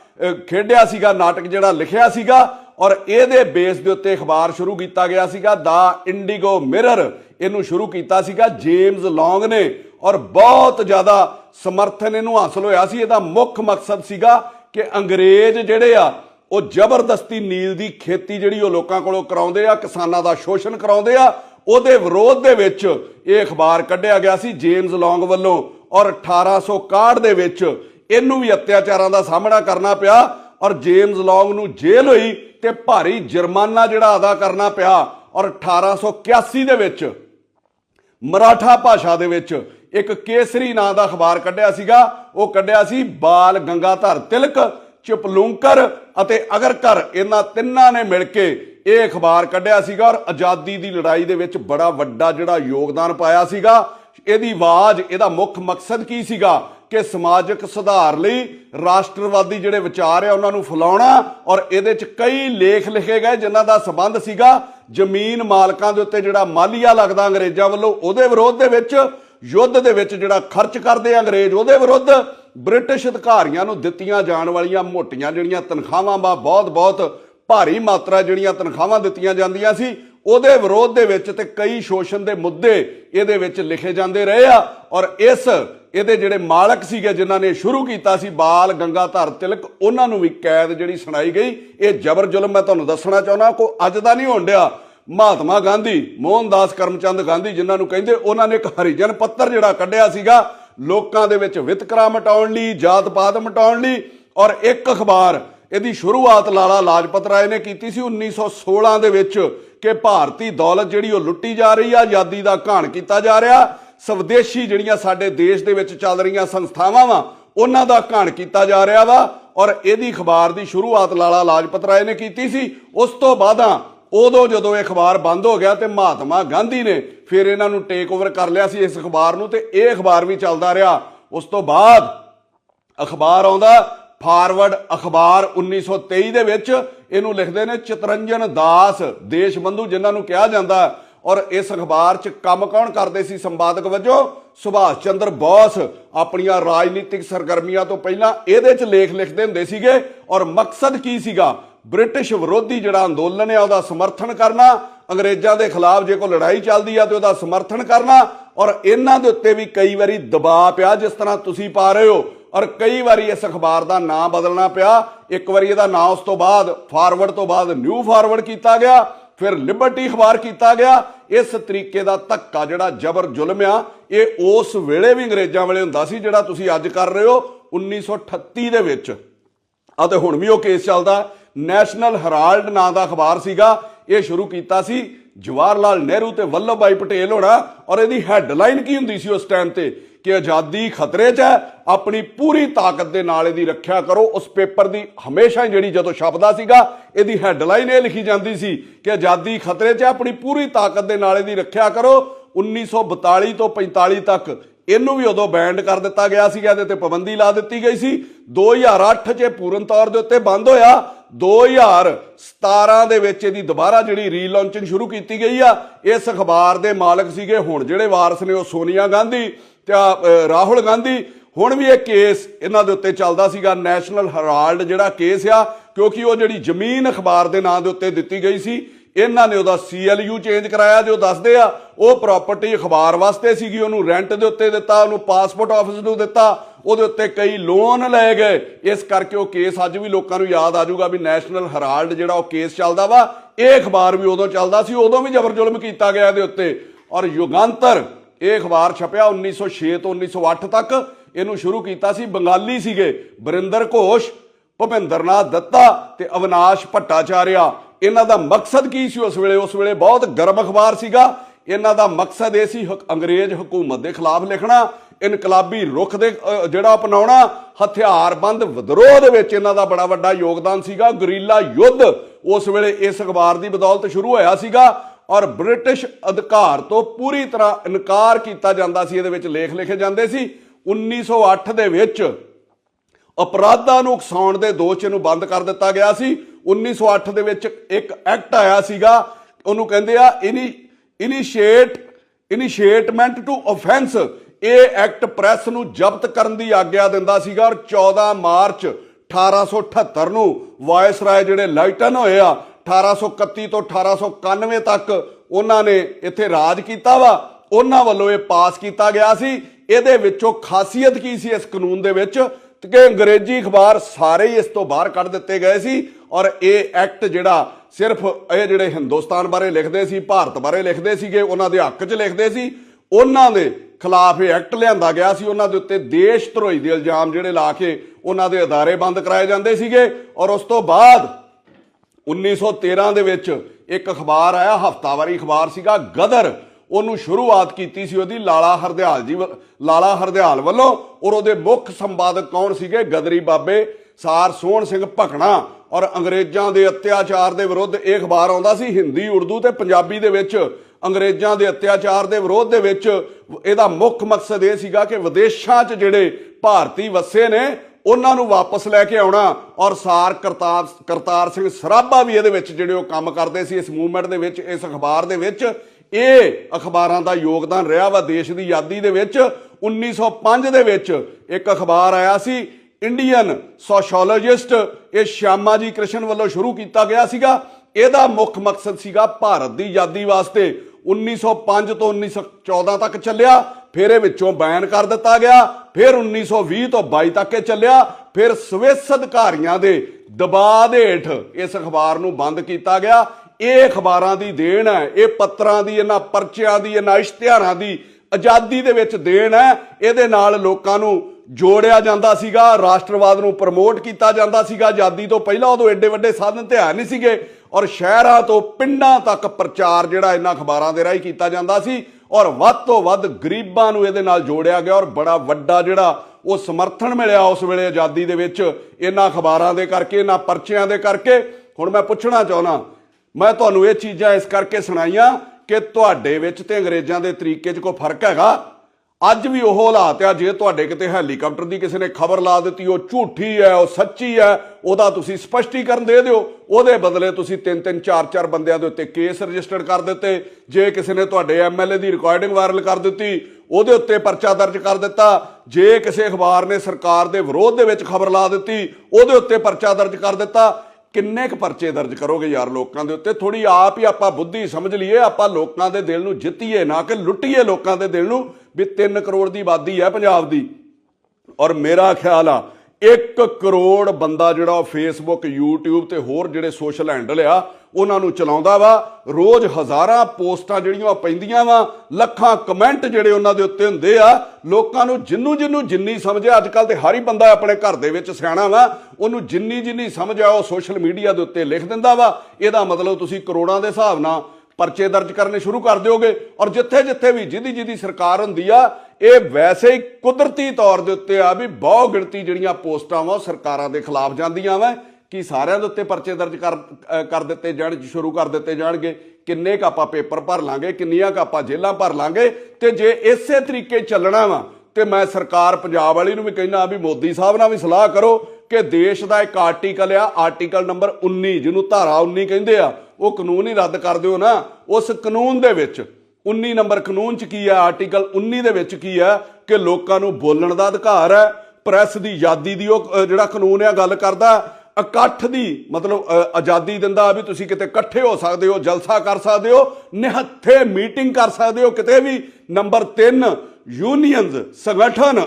ਖੇਡਿਆ ਸੀਗਾ, ਨਾਟਕ ਜਿਹੜਾ ਲਿਖਿਆ ਸੀਗਾ, ਔਰ ਇਹਦੇ ਬੇਸ ਦੇ ਉੱਤੇ ਅਖਬਾਰ ਸ਼ੁਰੂ ਕੀਤਾ ਗਿਆ ਸੀਗਾ ਦਾ ਇੰਡੀਗੋ ਮਿਰਰ ਇਹਨੂੰ ਸ਼ੁਰੂ ਕੀਤਾ ਸੀਗਾ ਜੇਮਸ ਲੌਂਗ ਨੇ, ਔਰ ਬਹੁਤ ਜ਼ਿਆਦਾ ਸਮਰਥਨ ਇਹਨੂੰ ਹਾਸਲ ਹੋਇਆ ਸੀ। ਇਹਦਾ ਮੁੱਖ ਮਕਸਦ ਸੀਗਾ ਕਿ ਅੰਗਰੇਜ਼ ਜਿਹੜੇ ਆ ਉਹ ਜ਼ਬਰਦਸਤੀ ਨੀਲ ਦੀ ਖੇਤੀ ਜਿਹੜੀ ਉਹ ਲੋਕਾਂ ਕੋਲੋਂ ਕਰਾਉਂਦੇ ਆ, ਕਿਸਾਨਾਂ ਦਾ ਸ਼ੋਸ਼ਣ ਕਰਾਉਂਦੇ ਆ, ਉਹਦੇ ਵਿਰੋਧ ਦੇ ਵਿੱਚ ਇਹ ਅਖਬਾਰ ਕੱਢਿਆ ਗਿਆ ਸੀ ਜੇਮਸ ਲੌਂਗ ਵੱਲੋਂ ਔਰ 1861 ਦੇ ਵਿੱਚ ਇਹਨੂੰ ਵੀ ਅਤਿਆਚਾਰਾਂ ਦਾ ਸਾਹਮਣਾ ਕਰਨਾ ਪਿਆ ਔਰ ਜੇਮਸ ਲੌਂਗ ਨੂੰ ਜੇਲ੍ਹ ਹੋਈ ਤੇ ਭਾਰੀ ਜੁਰਮਾਨਾ ਜਿਹੜਾ ਅਦਾ ਕਰਨਾ ਪਿਆ ਔਰ 1881 ਦੇ ਵਿੱਚ ਮਰਾਠਾ ਭਾਸ਼ਾ ਦੇ ਵਿੱਚ ਇੱਕ ਕੇਸਰੀ ਨਾਂ ਦਾ ਅਖਬਾਰ ਕੱਢਿਆ ਸੀਗਾ, ਉਹ ਕੱਢਿਆ ਸੀ ਬਾਲ ਗੰਗਾਧਰ ਤਿਲਕ ਚਪਲੂੰਕਰ ਅਤੇ ਅਗਰਕਰ ਇਹਨਾਂ ਤਿੰਨਾਂ ਨੇ ਮਿਲ ਕੇ ਇਹ ਅਖਬਾਰ ਕੱਢਿਆ ਸੀਗਾ ਔਰ ਆਜ਼ਾਦੀ ਦੀ ਲੜਾਈ ਦੇ ਵਿੱਚ ਬੜਾ ਵੱਡਾ ਜਿਹੜਾ ਯੋਗਦਾਨ ਪਾਇਆ ਸੀਗਾ। ਇਹਦੀ ਆਵਾਜ਼, ਇਹਦਾ ਮੁੱਖ ਮਕਸਦ ਕੀ ਸੀਗਾ? ਕਿ ਸਮਾਜਿਕ ਸੁਧਾਰ ਲਈ ਰਾਸ਼ਟਰਵਾਦੀ ਜਿਹੜੇ ਵਿਚਾਰ ਆ, ਉਹਨਾਂ ਨੂੰ ਫੈਲਾਉਣਾ ਔਰ ਇਹਦੇ ਚ ਕਈ ਲੇਖ ਲਿਖੇ ਗਏ ਜਿਨ੍ਹਾਂ ਦਾ ਸਬੰਧ ਸੀਗਾ। ਜ਼ਮੀਨ ਮਾਲਕਾਂ ਦੇ ਉੱਤੇ ਜਿਹੜਾ ਮਾਲੀਆ ਲੱਗਦਾ ਅੰਗਰੇਜ਼ਾਂ ਵੱਲੋਂ, ਉਹਦੇ ਵਿਰੋਧ ਦੇ ਵਿੱਚ ਯੁੱਧ ਦੇ ਵਿੱਚ ਜਿਹੜਾ ਖਰਚ ਕਰਦੇ ਆ ਅੰਗਰੇਜ਼, ਉਹਦੇ ਵਿਰੁੱਧ ਬ੍ਰਿਟਿਸ਼ ਅਧਿਕਾਰੀਆਂ ਨੂੰ ਦਿੱਤੀਆਂ ਜਾਣ ਵਾਲੀਆਂ ਮੋਟੀਆਂ ਜਿਹੜੀਆਂ ਤਨਖਾਹਾਂ ਵਾ ਬਹੁਤ ਬਹੁਤ ਭਾਰੀ ਮਾਤਰਾ ਜਿਹੜੀਆਂ ਤਨਖਾਹਾਂ ਦਿੱਤੀਆਂ ਜਾਂਦੀਆਂ ਸੀ, ਉਹਦੇ ਵਿਰੋਧ ਦੇ ਵਿੱਚ ਤੇ ਕਈ ਸ਼ੋਸ਼ਣ ਦੇ ਮੁੱਦੇ ਇਹਦੇ ਵਿੱਚ ਲਿਖੇ ਜਾਂਦੇ ਰਹੇ ਆ ਔਰ ਇਸ ਇਹਦੇ ਜਿਹੜੇ ਮਾਲਕ ਸੀਗੇ ਜਿਨ੍ਹਾਂ ਨੇ ਸ਼ੁਰੂ ਕੀਤਾ ਸੀ ਬਾਲ ਗੰਗਾਧਰ ਤਿਲਕ, ਉਹਨਾਂ ਨੂੰ ਵੀ ਕੈਦ ਜਿਹੜੀ ਸੁਣਾਈ ਗਈ, ਇਹ ਜ਼ਬਰ ਜ਼ੁਲਮ ਮੈਂ ਤੁਹਾਨੂੰ ਦੱਸਣਾ ਚਾਹੁੰਦਾ ਕੋ ਅੱਜ ਦਾ ਨਹੀਂ ਹੋਣ ਡਿਆ। ਮਹਾਤਮਾ ਗਾਂਧੀ, ਮੋਹਨਦਾਸ ਕਰਮਚੰਦ ਗਾਂਧੀ ਜਿਨ੍ਹਾਂ ਨੂੰ ਕਹਿੰਦੇ, ਉਹਨਾਂ ਨੇ ਇੱਕ ਹਰੀਜਨ ਪੱਤਰ ਜਿਹੜਾ ਕੱਢਿਆ ਸੀਗਾ, ਲੋਕਾਂ ਦੇ ਵਿੱਚ ਵਿਤਕਰਾ ਮਟਾਉਣ ਲਈ, ਜਾਤ ਪਾਤ ਮਟਾਉਣ ਲਈ, ਔਰ ਇੱਕ ਅਖਬਾਰ, ਇਹਦੀ ਸ਼ੁਰੂਆਤ ਲਾਲਾ ਲਾਜਪਤ ਰਾਏ ਨੇ ਕੀਤੀ ਸੀ 1916 ਦੇ ਵਿੱਚ ਕਿ ਭਾਰਤੀ ਦੌਲਤ ਜਿਹੜੀ ਉਹ ਲੁੱਟੀ ਜਾ ਰਹੀ ਆ, ਆਜ਼ਾਦੀ ਦਾ ਘਾਣ ਕੀਤਾ ਜਾ ਰਿਹਾ। ਸਵਦੇਸ਼ੀ ਜਿਹੜੀਆਂ ਸਾਡੇ ਦੇਸ਼ ਦੇ ਵਿੱਚ ਚੱਲ ਰਹੀਆਂ ਸੰਸਥਾਵਾਂ ਵਾ, ਉਹਨਾਂ ਦਾ ਘਾਣ ਕੀਤਾ ਜਾ ਰਿਹਾ ਵਾ, ਔਰ ਇਹਦੀ ਅਖਬਾਰ ਦੀ ਸ਼ੁਰੂਆਤ ਲਾਲਾ ਲਾਜਪਤ ਰਾਏ ਨੇ ਕੀਤੀ ਸੀ। ਉਸ ਤੋਂ ਬਾਅਦਾਂ ਉਦੋਂ ਜਦੋਂ ਇਹ ਅਖਬਾਰ ਬੰਦ ਹੋ ਗਿਆ ਤੇ ਮਹਾਤਮਾ ਗਾਂਧੀ ਨੇ ਫਿਰ ਇਹਨਾਂ ਨੂੰ ਟੇਕ ਓਵਰ ਕਰ ਲਿਆ ਸੀ ਇਸ ਅਖਬਾਰ ਨੂੰ ਤੇ ਇਹ ਅਖਬਾਰ ਵੀ ਚੱਲਦਾ ਰਿਹਾ। ਉਸ ਤੋਂ ਬਾਅਦ ਅਖਬਾਰ ਆਉਂਦਾ, ਫਾਰਵਰਡ ਅਖਬਾਰ 1923 ਦੇ ਵਿੱਚ ਇਹਨੂੰ ਲਿਖਦੇ ਨੇ ਚਿਤਰੰਜਨ ਦਾਸ ਦੇਸ਼ ਬੰਧੂ ਜਿਨ੍ਹਾਂ ਨੂੰ ਕਿਹਾ ਜਾਂਦਾ ਔਰ ਇਸ ਅਖਬਾਰ 'ਚ ਕੰਮ ਕੌਣ ਕਰਦੇ ਸੀ ਸੰਪਾਦਕ ਵਜੋਂ? ਸੁਭਾਸ਼ ਚੰਦਰ ਬੋਸ। ਆਪਣੀਆਂ ਰਾਜਨੀਤਿਕ ਸਰਗਰਮੀਆਂ ਤੋਂ ਪਹਿਲਾਂ ਇਹਦੇ 'ਚ ਲੇਖ ਲਿਖਦੇ ਹੁੰਦੇ ਸੀਗੇ ਔਰ ਮਕਸਦ ਕੀ ਸੀਗਾ? ਬ੍ਰਿਟਿਸ਼ ਵਿਰੋਧੀ ਜਿਹੜਾ ਅੰਦੋਲਨ ਹੈ, ਉਹਦਾ ਸਮਰਥਨ ਕਰਨਾ, ਅੰਗਰੇਜ਼ਾਂ ਦੇ ਖਿਲਾਫ ਜੇ ਕੋਈ ਲੜਾਈ ਚੱਲਦੀ ਆ, ਤੇ ਉਹਦਾ ਸਮਰਥਨ ਕਰਨਾ, ਔਰ ਇਹਨਾਂ ਦੇ ਉੱਤੇ ਵੀ ਕਈ ਵਾਰੀ ਦਬਾਅ ਪਿਆ, ਜਿਸ ਤਰ੍ਹਾਂ ਤੁਸੀਂ ਪਾ ਰਹੇ ਹੋ, ਔਰ ਕਈ ਵਾਰੀ ਇਸ ਅਖਬਾਰ ਦਾ ਨਾਮ ਬਦਲਣਾ ਪਿਆ। ਇੱਕ ਵਾਰੀ ਇਹਦਾ ਨਾਮ ਉਸ ਤੋਂ ਬਾਅਦ ਫਾਰਵਰਡ ਤੋਂ ਬਾਅਦ ਨਿਊ ਫਾਰਵਰਡ ਕੀਤਾ ਗਿਆ, ਫਿਰ ਲਿਬਰਟੀ ਅਖਬਾਰ ਕੀਤਾ ਗਿਆ। ਇਸ ਤਰੀਕੇ ਦਾ ਧੱਕਾ ਜਿਹੜਾ ਜ਼ਬਰ ਜ਼ੁਲਮ ਆ, ਇਹ ਉਸ ਵੇਲੇ ਵੀ ਅੰਗਰੇਜ਼ਾਂ ਵੇਲੇ ਹੁੰਦਾ ਸੀ, ਜਿਹੜਾ ਤੁਸੀਂ ਅੱਜ ਕਰ ਰਹੇ ਹੋ 1938 ਦੇ ਵਿੱਚ। ਅਤੇ ਹੁਣ ਵੀ ਉਹ ਕੇਸ ਚੱਲਦਾ। ਨੈਸ਼ਨਲ ਹੈਰਾਲਡ ਨਾਂ ਦਾ ਅਖਬਾਰ ਸੀਗਾ। ਇਹ ਸ਼ੁਰੂ ਕੀਤਾ ਸੀ ਜਵਾਹਰ ਲਾਲ ਨਹਿਰੂ ਤੇ ਵੱਲਭ ਭਾਈ ਪਟੇਲ ਹੋਣਾ ਔਰ ਇਹਦੀ ਹੈਡਲਾਈਨ ਕੀ ਹੁੰਦੀ ਸੀ ਉਸ ਟਾਈਮ ਤੇ? ਕਿ ਆਜ਼ਾਦੀ ਖਤਰੇ 'ਚ ਹੈ, ਆਪਣੀ ਪੂਰੀ ਤਾਕਤ ਦੇ ਨਾਲ ਇਹਦੀ ਰੱਖਿਆ ਕਰੋ। ਉਸ ਪੇਪਰ ਦੀ ਹਮੇਸ਼ਾ ਜਿਹੜੀ ਜਦੋਂ ਛਪਦਾ ਸੀਗਾ, ਇਹਦੀ ਹੈਡਲਾਈਨ ਇਹ ਲਿਖੀ ਜਾਂਦੀ ਸੀ ਕਿ ਆਜ਼ਾਦੀ ਖਤਰੇ 'ਚ ਹੈ, ਆਪਣੀ ਪੂਰੀ ਤਾਕਤ ਦੇ ਨਾਲ ਇਹਦੀ ਰੱਖਿਆ ਕਰੋ। 1942 ਤੋਂ 45 ਤੱਕ ਇਹਨੂੰ ਵੀ ਉਦੋਂ ਬੈਂਡ ਕਰ ਦਿੱਤਾ ਗਿਆ ਸੀਗਾ, ਇਹਦੇ ਤੇ ਪਾਬੰਦੀ ਲਾ ਦਿੱਤੀ ਗਈ ਸੀ। 2008 'ਚ ਇਹ ਪੂਰਨ ਤੌਰ ਦੇ ਉੱਤੇ ਬੰਦ ਹੋਇਆ। 2017 ਦੇ ਵਿੱਚ ਇਹਦੀ ਦੁਬਾਰਾ ਜਿਹੜੀ ਰੀਲਾਂਚਿੰਗ ਸ਼ੁਰੂ ਕੀਤੀ ਗਈ ਆ, ਇਸ ਅਖਬਾਰ ਦੇ ਮਾਲਕ ਸੀਗੇ ਹੁਣ ਜਿਹੜੇ ਵਾਰਸ ਨੇ ਉਹ ਸੋਨੀਆ ਗਾਂਧੀ ਤੇ ਰਾਹੁਲ ਗਾਂਧੀ। ਹੁਣ ਵੀ ਇਹ ਕੇਸ ਇਹਨਾਂ ਦੇ ਉੱਤੇ ਚੱਲਦਾ ਸੀਗਾ, ਨੈਸ਼ਨਲ ਹੈਰਾਲਡ ਜਿਹੜਾ ਕੇਸ ਆ, ਕਿਉਂਕਿ ਉਹ ਜਿਹੜੀ ਜ਼ਮੀਨ ਅਖਬਾਰ ਦੇ ਨਾਂ ਦੇ ਉੱਤੇ ਦਿੱਤੀ ਗਈ ਸੀ ਇਹਨਾਂ ਨੇ ਉਹਦਾ ਸੀਐਲਯੂ ਚੇਂਜ ਕਰਾਇਆ ਜੋ ਦੱਸਦੇ ਆ, ਉਹ ਪ੍ਰਾਪਰਟੀ ਅਖਬਾਰ ਵਾਸਤੇ ਸੀਗੀ, ਉਹਨੂੰ ਰੈਂਟ ਦੇ ਉੱਤੇ ਦਿੱਤਾ, ਉਹਨੂੰ ਪਾਸਪੋਰਟ ਆਫਿਸ ਨੂੰ ਦਿੱਤਾ, ਉਹਦੇ ਉੱਤੇ ਕਈ ਲੋਨ ਲਏ ਗਏ। ਇਸ ਕਰਕੇ ਉਹ ਕੇਸ ਅੱਜ ਵੀ ਲੋਕਾਂ ਨੂੰ ਯਾਦ ਆ ਜਾਊਗਾ ਵੀ ਨੈਸ਼ਨਲ ਹਰਾਲਡ ਜਿਹੜਾ ਉਹ ਕੇਸ ਚੱਲਦਾ ਵਾ, ਇਹ ਅਖਬਾਰ ਵੀ ਉਦੋਂ ਚੱਲਦਾ ਸੀ, ਉਦੋਂ ਵੀ ਜ਼ਬਰ ਜ਼ੁਲਮ ਕੀਤਾ ਗਿਆ ਇਹਦੇ ਉੱਤੇ। ਔਰ ਯੁਗਾਂਤਰ, ਇਹ ਅਖਬਾਰ ਛਪਿਆ 1906 ਤੋਂ 1908 ਤੱਕ, ਇਹਨੂੰ ਸ਼ੁਰੂ ਕੀਤਾ ਸੀ, ਬੰਗਾਲੀ ਸੀਗੇ ਬਰਿੰਦਰ ਘੋਸ਼, ਭੁਪਿੰਦਰਨਾਥ ਦੱਤਾ ਤੇ ਅਵਿਨਾਸ਼ ਭੱਟਾਚਾਰਿਆ। ਇਹਨਾਂ ਦਾ ਮਕਸਦ ਕੀ ਸੀ ਉਸ ਵੇਲੇ? ਉਸ ਵੇਲੇ ਬਹੁਤ ਗਰਮ ਅਖਬਾਰ ਸੀਗਾ। ਇਹਨਾਂ ਦਾ ਮਕਸਦ ਇਹ ਸੀ ਹਕ- ਅੰਗਰੇਜ਼ ਹਕੂਮਤ ਦੇ ਖਿਲਾਫ ਲਿਖਣਾ, ਇਨਕਲਾਬੀ ਰੁਖ ਦੇ ਜਿਹੜਾ ਅਪਣਾਉਣਾ, ਹਥਿਆਰਬੰਦ ਵਿਦਰੋਹ ਦੇ ਵਿੱਚ ਇਹਨਾਂ ਦਾ ਬੜਾ ਵੱਡਾ ਯੋਗਦਾਨ ਸੀਗਾ, ਗਰੀਲਾ ਯੁੱਧ। ਉਸ ਵੇਲੇ ਇਸ ਅਖਬਾਰ ਦੀ ਬਦੌਲਤ ਸ਼ੁਰੂ ਹੋਇਆ ਸੀਗਾ ਔਰ ਬ੍ਰਿਟਿਸ਼ ਅਧਿਕਾਰ ਤੋਂ ਪੂਰੀ ਤਰ੍ਹਾਂ ਇਨਕਾਰ ਕੀਤਾ ਜਾਂਦਾ ਸੀ। ਇਹਦੇ ਵਿੱਚ ਲੇਖ ਲਿਖੇ ਜਾਂਦੇ ਸੀ 1908 ਦੇ ਵਿੱਚ ਅਪਰਾਧਾਂ ਨੂੰ ਉਕਸਾਉਣ ਦੇ ਦੋਸ਼ ਇਹਨੂੰ ਬੰਦ ਕਰ ਦਿੱਤਾ ਗਿਆ ਸੀ। 1908 ਦੇ ਵਿੱਚ ਇੱਕ ਐਕਟ ਆਇਆ ਸੀਗਾ। ਉਹਨੂੰ ਕਹਿੰਦੇ ਆ ਇਨੀ, ਇਨੀਸ਼ੀਏਟ, ਇਨੀਸ਼ੀਏਟਮੈਂਟ ਟੂ ਆਫੈਂਸ। ਇਹ ਐਕਟ ਪ੍ਰੈਸ ਨੂੰ ਜ਼ਬਤ ਕਰਨ ਦੀ ਆਗਿਆ ਦਿੰਦਾ ਸੀਗਾ ਔਰ 14 ਮਾਰਚ 1878 ਨੂੰ ਵਾਇਸਰਾਏ ਜਿਹੜੇ ਲਾਈਟਨ ਹੋਏ ਆ 1831 ਤੋਂ 1891 ਤੱਕ ਉਹਨਾਂ ਨੇ ਇੱਥੇ ਰਾਜ ਕੀਤਾ ਵਾ। ਉਹਨਾਂ ਵੱਲੋਂ ਇਹ ਪਾਸ ਕੀਤਾ ਗਿਆ ਸੀ। ਇਹਦੇ ਵਿੱਚੋਂ ਖਾਸੀਅਤ ਕੀ ਸੀ ਇਸ ਕਾਨੂੰਨ ਦੇ ਵਿੱਚ? ਕਿ ਅੰਗਰੇਜ਼ੀ ਅਖਬਾਰ ਸਾਰੇ ਹੀ ਇਸ ਤੋਂ ਬਾਹਰ ਕੱਢ ਦਿੱਤੇ ਗਏ ਸੀ ਔਰ ਇਹ ਐਕਟ ਜਿਹੜਾ ਸਿਰਫ ਇਹ ਜਿਹੜੇ ਹਿੰਦੁਸਤਾਨ ਬਾਰੇ ਲਿਖਦੇ ਸੀ, ਭਾਰਤ ਬਾਰੇ ਲਿਖਦੇ ਸੀਗੇ, ਉਹਨਾਂ ਦੇ ਹੱਕ 'ਚ ਲਿਖਦੇ ਸੀ, ਉਹਨਾਂ ਦੇ ਖਿਲਾਫ ਇਹ ਐਕਟ ਲਿਆਂਦਾ ਗਿਆ ਸੀ, ਉਹਨਾਂ ਦੇ ਉੱਤੇ ਦੇਸ਼ ਧਰੋਈ ਦੇ ਇਲਜ਼ਾਮ ਜਿਹੜੇ ਲਾ ਕੇ ਉਹਨਾਂ ਦੇ ਅਦਾਰੇ ਬੰਦ ਕਰਾਏ ਜਾਂਦੇ ਸੀਗੇ ਔਰ ਉਸ ਤੋਂ ਬਾਅਦ 1913 ਦੇ ਵਿੱਚ ਇੱਕ ਅਖਬਾਰ ਆਇਆ, ਹਫਤਾਵਾਰੀ ਅਖਬਾਰ ਸੀਗਾ, ਗਦਰ। ਉਹਨੂੰ ਸ਼ੁਰੂਆਤ ਕੀਤੀ ਸੀ ਉਹਦੀ ਲਾਲਾ ਹਰਦਿਆਲ ਜੀ ਵੱਲ- ਲਾਲਾ ਹਰਦਿਆਲ ਵੱਲੋਂ ਔਰ ਉਹਦੇ ਮੁੱਖ ਸੰਪਾਦਕ ਕੌਣ ਸੀਗੇ? ਗਦਰੀ ਬਾਬੇ, ਸਾਰ ਸੋਹਣ ਸਿੰਘ ਭਕਣਾ ਔਰ ਅੰਗਰੇਜ਼ਾਂ ਦੇ ਅਤਿਆਚਾਰ ਦੇ ਵਿਰੁੱਧ ਇਹ ਅਖਬਾਰ ਆਉਂਦਾ ਸੀ ਹਿੰਦੀ, ਉਰਦੂ ਤੇ ਪੰਜਾਬੀ ਦੇ ਵਿੱਚ। ਅੰਗਰੇਜ਼ਾਂ ਦੇ ਅਤਿਆਚਾਰ ਦੇ ਵਿਰੋਧ ਦੇ ਵਿੱਚ ਇਹਦਾ ਮੁੱਖ ਮਕਸਦ ਇਹ ਸੀਗਾ ਕਿ ਵਿਦੇਸ਼ਾਂ 'ਚ ਜਿਹੜੇ ਭਾਰਤੀ ਵਸੇ ਨੇ, ਉਹਨਾਂ ਨੂੰ ਵਾਪਸ ਲੈ ਕੇ ਆਉਣਾ ਔਰ ਸਾਰ ਕਰਤਾਰ ਕਰਤਾਰ ਸਿੰਘ ਸਰਾਭਾ ਵੀ ਇਹਦੇ ਵਿੱਚ ਜਿਹੜੇ ਉਹ ਕੰਮ ਕਰਦੇ ਸੀ ਇਸ ਮੂਵਮੈਂਟ ਦੇ ਵਿੱਚ, ਇਸ ਅਖਬਾਰ ਦੇ ਵਿੱਚ। ਇਹ ਅਖਬਾਰਾਂ ਦਾ ਯੋਗਦਾਨ ਰਿਹਾ ਵਾ ਦੇਸ਼ ਦੀ ਆਜ਼ਾਦੀ ਦੇ ਵਿੱਚ। 1905 ਦੇ ਵਿੱਚ ਇੱਕ ਅਖਬਾਰ ਆਇਆ ਸੀ ਇੰਡੀਅਨ ਸੋਸ਼ੋਲੋਜਿਸਟ ਇਹ ਸ਼ਿਆਮਾ ਜੀ ਕ੍ਰਿਸ਼ਨ ਵੱਲੋਂ ਸ਼ੁਰੂ ਕੀਤਾ ਗਿਆ ਸੀਗਾ। ਇਹਦਾ ਮੁੱਖ ਮਕਸਦ ਸੀਗਾ ਭਾਰਤ ਦੀ ਆਜ਼ਾਦੀ ਵਾਸਤੇ। 1905 ਤੋਂ 1914 ਤੱਕ ਚੱਲਿਆ, ਫਿਰ ਇਹ ਵਿੱਚੋਂ ਬੈਨ ਕਰ ਦਿੱਤਾ ਗਿਆ, ਫਿਰ 1920 ਤੋਂ 22 ਤੱਕ ਇਹ ਚੱਲਿਆ, ਫਿਰ ਸਵਿਸ ਅਧਿਕਾਰੀਆਂ ਦੇ ਦਬਾਅ ਦੇ ਹੇਠ ਇਸ ਅਖਬਾਰ ਨੂੰ ਬੰਦ ਕੀਤਾ ਗਿਆ। ਇਹ ਅਖਬਾਰਾਂ ਦੀ ਦੇਣ ਹੈ, ਇਹ ਪੱਤਰਾਂ ਦੀ, ਇਹਨਾਂ ਪਰਚਿਆਂ ਦੀ, ਇਹਨਾਂ ਇਸ਼ਤਿਹਾਰਾਂ ਦੀ ਆਜ਼ਾਦੀ ਦੇ ਵਿੱਚ ਦੇਣ ਹੈ। ਇਹਦੇ ਨਾਲ ਲੋਕਾਂ ਨੂੰ ਜੋੜਿਆ ਜਾਂਦਾ ਸੀਗਾ, ਰਾਸ਼ਟਰਵਾਦ ਨੂੰ ਪ੍ਰਮੋਟ ਕੀਤਾ ਜਾਂਦਾ ਸੀਗਾ। ਆਜ਼ਾਦੀ ਤੋਂ ਪਹਿਲਾਂ ਉਦੋਂ ਐਡੇ ਵੱਡੇ ਸਾਧਨ ਤੇ ਹੈ ਨਹੀਂ ਸੀਗੇ ਔਰ ਸ਼ਹਿਰਾਂ ਤੋਂ ਪਿੰਡਾਂ ਤੱਕ ਪ੍ਰਚਾਰ ਜਿਹੜਾ ਇਹਨਾਂ ਅਖਬਾਰਾਂ ਦੇ ਰਾਹੀਂ ਕੀਤਾ ਜਾਂਦਾ ਸੀ ਔਰ ਵੱਧ ਤੋਂ ਵੱਧ ਗਰੀਬਾਂ ਨੂੰ ਇਹਦੇ ਨਾਲ ਜੋੜਿਆ ਗਿਆ ਔਰ ਬੜਾ ਵੱਡਾ ਜਿਹੜਾ ਉਹ ਸਮਰਥਨ ਮਿਲਿਆ ਉਸ ਵੇਲੇ ਆਜ਼ਾਦੀ ਦੇ ਵਿੱਚ ਇਹਨਾਂ ਅਖਬਾਰਾਂ ਦੇ ਕਰਕੇ, ਇਹਨਾਂ ਪਰਚਿਆਂ ਦੇ ਕਰਕੇ। ਹੁਣ ਮੈਂ ਪੁੱਛਣਾ ਚਾਹੁੰਦਾ ਮੈਂ ਤੁਹਾਨੂੰ ਇਹ ਚੀਜ਼ਾਂ ਇਸ ਕਰਕੇ ਸੁਣਾਈਆਂ ਕਿ ਤੁਹਾਡੇ ਵਿੱਚ ਤੇ ਅੰਗਰੇਜ਼ਾਂ ਦੇ ਤਰੀਕੇ 'ਚ ਕੋਈ ਫ਼ਰਕ ਹੈਗਾ। ਅੱਜ ਵੀ ਉਹ ਹਾਲਾਤ ਆ, ਜੇ ਤੁਹਾਡੇ ਕਿਤੇ ਹੈਲੀਕਾਪਟਰ ਦੀ ਕਿਸੇ ਨੇ ਖਬਰ ਲਾ ਦਿੱਤੀ, ਉਹ ਝੂਠੀ ਹੈ, ਉਹ ਸੱਚੀ ਹੈ, ਉਹਦਾ ਤੁਸੀਂ ਸਪਸ਼ਟੀਕਰਨ ਦੇ ਦਿਓ। ਉਹਦੇ ਬਦਲੇ ਤੁਸੀਂ ਤਿੰਨ ਤਿੰਨ, ਚਾਰ ਚਾਰ ਬੰਦਿਆਂ ਦੇ ਉੱਤੇ ਕੇਸ ਰਜਿਸਟਰਡ ਕਰ ਦਿੱਤੇ। ਜੇ ਕਿਸੇ ਨੇ ਤੁਹਾਡੇ ਐਮਐਲਏ ਦੀ ਰਿਕਾਰਡਿੰਗ ਵਾਇਰਲ ਕਰ ਦਿੱਤੀ, ਉਹਦੇ ਉੱਤੇ ਪਰਚਾ ਦਰਜ ਕਰ ਦਿੱਤਾ। ਜੇ ਕਿਸੇ ਅਖਬਾਰ ਨੇ ਸਰਕਾਰ ਦੇ ਵਿਰੋਧ ਦੇ ਵਿੱਚ ਖਬਰ ਲਾ ਦਿੱਤੀ, ਉਹਦੇ ਉੱਤੇ ਪਰਚਾ ਦਰਜ ਕਰ ਦਿੱਤਾ। ਕਿੰਨੇ ਕੁ ਪਰਚੇ ਦਰਜ ਕਰੋਗੇ ਯਾਰ ਲੋਕਾਂ ਦੇ ਉੱਤੇ? ਥੋੜੀ ਆਪ ਹੀ ਆਪਾਂ ਬੁੱਧੀ ਸਮਝ ਲਈਏ, ਆਪਾਂ ਲੋਕਾਂ ਦੇ ਦਿਲ ਨੂੰ ਜਿੱਤੀਏ ਨਾ ਕਿ ਲੁੱਟੀਏ ਲੋਕਾਂ ਦੇ ਦਿਲ ਨੂੰ ਵੀ 3 ਕਰੋੜ ਦੀ ਆਬਾਦੀ ਹੈ ਪੰਜਾਬ ਦੀ। ਔਰ ਮੇਰਾ ਖਿਆਲ ਆ 1 ਕਰੋੜ ਬੰਦਾ ਜਿਹੜਾ ਉਹ ਫੇਸਬੁੱਕ YouTube ਤੇ ਹੋਰ ਜਿਹੜੇ ਸੋਸ਼ਲ ਹੈਂਡਲ ਆ ਉਹਨਾਂ ਨੂੰ ਚਲਾਉਂਦਾ ਵਾ। ਰੋਜ਼ ਹਜ਼ਾਰਾਂ ਪੋਸਟਾਂ ਜਿਹੜੀਆਂ ਪੈਂਦੀਆਂ ਵਾ। ਲੱਖਾਂ ਕਮੈਂਟ ਜਿਹੜੇ ਉਹਨਾਂ ਦੇ ਉੱਤੇ ਹੁੰਦੇ ਆ। ਲੋਕਾਂ ਨੂੰ ਜਿੰਨੂੰ ਜਿੰਨੂੰ ਜਿੰਨੀ ਸਮਝ ਆ ਅੱਜ ਕੱਲ ਤੇ ਹਰ ਹੀ ਬੰਦਾ ਆਪਣੇ ਘਰ ਦੇ ਵਿੱਚ ਸਿਆਣਾ ਵਾ। ਉਹਨੂੰ ਜਿੰਨੀ ਜਿੰਨੀ ਸਮਝ ਆ, ਉਹ ਸੋਸ਼ਲ ਮੀਡੀਆ ਦੇ ਉੱਤੇ ਲਿਖ ਦਿੰਦਾ ਵਾ। ਇਹਦਾ ਮਤਲਬ ਤੁਸੀਂ ਕਰੋੜਾਂ ਦੇ ਹਿਸਾਬ ਨਾਲ ਪਰਚੇ ਦਰਜ ਕਰਨੇ ਸ਼ੁਰੂ ਕਰ ਦਿਓਗੇ। ਔਰ ਜਿੱਥੇ ਜਿੱਥੇ ਵੀ ਜਿਹਦੀ ਜਿਹਦੀ ਸਰਕਾਰ ਹੁੰਦੀ ਆ, ਇਹ ਵੈਸੇ ਹੀ ਕੁਦਰਤੀ ਤੌਰ ਦੇ ਉੱਤੇ ਆ ਵੀ ਬਹੁ ਗਿਣਤੀ ਜਿਹੜੀਆਂ ਪੋਸਟਾਂ ਵਾ, ਉਹ ਸਰਕਾਰਾਂ ਦੇ ਖਿਲਾਫ ਜਾਂਦੀਆਂ ਵਾ। ਕਿ ਸਾਰਿਆਂ ਦੇ ਉੱਤੇ ਪਰਚੇ ਦਰਜ ਕਰ ਕਰ ਦਿੱਤੇ ਜਾਣ ਸ਼ੁਰੂ ਕਰ ਦਿੱਤੇ ਜਾਣਗੇ। ਕਿੰਨੇ ਕ ਆਪਾਂ ਪੇਪਰ ਭਰ ਲਾਂਗੇ, ਕਿੰਨੀਆਂ ਕ ਆਪਾਂ ਜੇਲਾਂ ਭਰ ਲਾਂਗੇ। ਤੇ ਜੇ ਇਸੇ ਤਰੀਕੇ ਚੱਲਣਾ ਵਾ, ਤੇ ਮੈਂ ਸਰਕਾਰ ਪੰਜਾਬ ਵਾਲੀ ਨੂੰ ਵੀ ਕਹਿਣਾ ਵੀ ਮੋਦੀ ਸਾਹਿਬ ਨਾਲ ਵੀ ਸਲਾਹ ਕਰੋ ਕਿ ਦੇਸ਼ ਦਾ ਇੱਕ ਆਰਟੀਕਲ ਆ, ਆਰਟੀਕਲ ਨੰਬਰ 19 ਜਿਹਨੂੰ ਧਾਰਾ 19 ਕਹਿੰਦੇ ਆ, ਉਹ ਕਾਨੂੰਨ ਹੀ ਰੱਦ ਕਰ ਦਿਓ ਨਾ। ਉਸ ਕਾਨੂੰਨ ਦੇ ਵਿੱਚ 19 ਨੰਬਰ ਕਾਨੂੰਨ ਚ ਕੀ ਆ, ਆਰਟੀਕਲ 19 ਦੇ ਵਿੱਚ ਕੀ ਆ, ਕਿ ਲੋਕਾਂ ਨੂੰ ਬੋਲਣ ਦਾ ਅਧਿਕਾਰ ਹੈ, ਪ੍ਰੈਸ ਦੀ ਆਜ਼ਾਦੀ ਦੀ ਉਹ ਜਿਹੜਾ ਕਾਨੂੰਨ ਆ, ਗੱਲ ਕਰਦਾ ਇਕੱਠ ਦੀ ਮਤਲਬ ਆਜ਼ਾਦੀ ਦਿੰਦਾ ਵੀ ਤੁਸੀਂ ਕਿਤੇ ਇਕੱਠੇ ਹੋ ਸਕਦੇ ਹੋ, ਜਲਸਾ ਕਰ ਸਕਦੇ ਹੋ, ਨਿਹੱਥੇ ਮੀਟਿੰਗ ਕਰ ਸਕਦੇ ਹੋ, ਕਿਤੇ ਵੀ ਨੰਬਰ 3 ਯੂਨੀਅਨਸ ਸੰਗਠਨ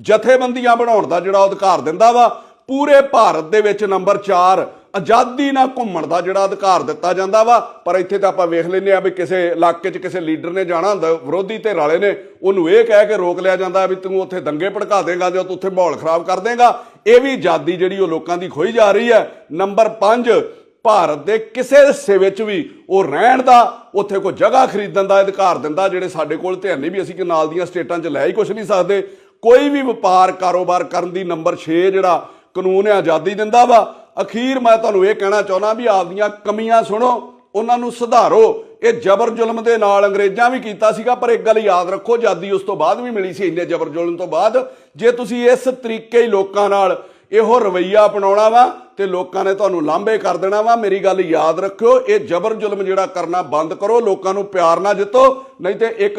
ਜਥੇਬੰਦੀਆਂ ਬਣਾਉਣ ਦਾ ਜਿਹੜਾ ਅਧਿਕਾਰ ਦਿੰਦਾ ਵਾ, ਪੂਰੇ ਭਾਰਤ ਦੇ ਵਿੱਚ ਨੰਬਰ 4 ਆਜ਼ਾਦੀ ਨਾਲ ਘੁੰਮਣ ਦਾ ਜਿਹੜਾ ਅਧਿਕਾਰ ਦਿੱਤਾ ਜਾਂਦਾ ਵਾ, ਪਰ ਇੱਥੇ ਤਾਂ ਆਪਾਂ ਵੇਖ ਲੈਂਦੇ ਆ ਵੀ ਕਿਸੇ ਇਲਾਕੇ 'ਚ ਕਿਸੇ ਲੀਡਰ ਨੇ ਜਾਣਾ ਹੁੰਦਾ, ਵਿਰੋਧੀ ਧਿਰ ਵਾਲੇ ਨੇ, ਉਹਨੂੰ ਇਹ ਕਹਿ ਕੇ ਰੋਕ ਲਿਆ ਜਾਂਦਾ ਵੀ ਤੂੰ ਉੱਥੇ ਦੰਗੇ ਭੜਕਾ ਦੇਗਾ ਜਾਂ ਤੂੰ ਉੱਥੇ ਮਾਹੌਲ ਖਰਾਬ ਕਰ ਦੇਗਾ ਇਹ ਵੀ ਆਜ਼ਾਦੀ ਜਿਹੜੀ ਉਹ ਲੋਕਾਂ ਦੀ ਖੋਈ ਜਾ ਰਹੀ ਹੈ। ਨੰਬਰ 5 ਭਾਰਤ ਦੇ ਕਿਸੇ ਹਿੱਸੇ ਵਿੱਚ ਵੀ ਉਹ ਰਹਿਣ ਦਾ, ਉੱਥੇ ਕੋਈ ਜਗ੍ਹਾ ਖਰੀਦਣ ਦਾ ਅਧਿਕਾਰ ਦਿੰਦਾ ਜਿਹੜੇ ਸਾਡੇ ਕੋਲ ਧਿਆਨ ਨਹੀਂ ਵੀ ਅਸੀਂ ਕਿ ਨਾਲ ਦੀਆਂ ਸਟੇਟਾਂ 'ਚ ਲੈ ਹੀ ਕੁਝ ਨਹੀਂ ਸਕਦੇ। ਕੋਈ ਵੀ ਵਪਾਰ ਕਾਰੋਬਾਰ ਕਰਨ ਦੀ ਨੰਬਰ 6 ਜਿਹੜਾ ਕਾਨੂੰਨ ਹੈ ਆਜ਼ਾਦੀ ਦਿੰਦਾ ਵਾ। ਅਖੀਰ ਮੈਂ ਤੁਹਾਨੂੰ ਇਹ ਕਹਿਣਾ ਚਾਹੁੰਦਾ ਵੀ ਆਪਦੀਆਂ ਕਮੀਆਂ ਸੁਣੋ। ਉਹਨਾਂ ਨੂੰ ਸੁਧਾਰੋ। ਇਹ ਜ਼ਬਰ ਜ਼ੁਲਮ ਦੇ ਨਾਲ ਅੰਗਰੇਜ਼ਾਂ ਵੀ ਕੀਤਾ ਸੀਗਾ, ਪਰ ਇੱਕ ਗੱਲ ਯਾਦ ਰੱਖੋ, ਆਜ਼ਾਦੀ ਉਸ ਤੋਂ ਬਾਅਦ ਵੀ ਮਿਲੀ ਸੀ, ਇੰਨੇ ਜ਼ਬਰ ਜ਼ੁਲਮ ਤੋਂ ਬਾਅਦ। ਜੇ ਤੁਸੀਂ ਇਸ ਤਰੀਕੇ ਹੀ ਲੋਕਾਂ ਨਾਲ ਇਹੋ ਰਵਈਆ ਅਪਣਾਉਣਾ ਵਾ, ਤੇ ਲੋਕਾਂ ਨੇ ਤੁਹਾਨੂੰ ਲਾਂਭੇ ਕਰ ਦੇਣਾ ਵਾ, ਮੇਰੀ ਗੱਲ ਯਾਦ ਰੱਖਿਓ, ਇਹ ਜ਼ਬਰ ਜ਼ੁਲਮ ਜਿਹੜਾ ਕਰਨਾ ਬੰਦ ਕਰੋ, ਲੋਕਾਂ ਨੂੰ ਪਿਆਰ ਨਾਲ ਜਿੱਤੋ, ਨਹੀਂ ਤੇ ਇੱਕ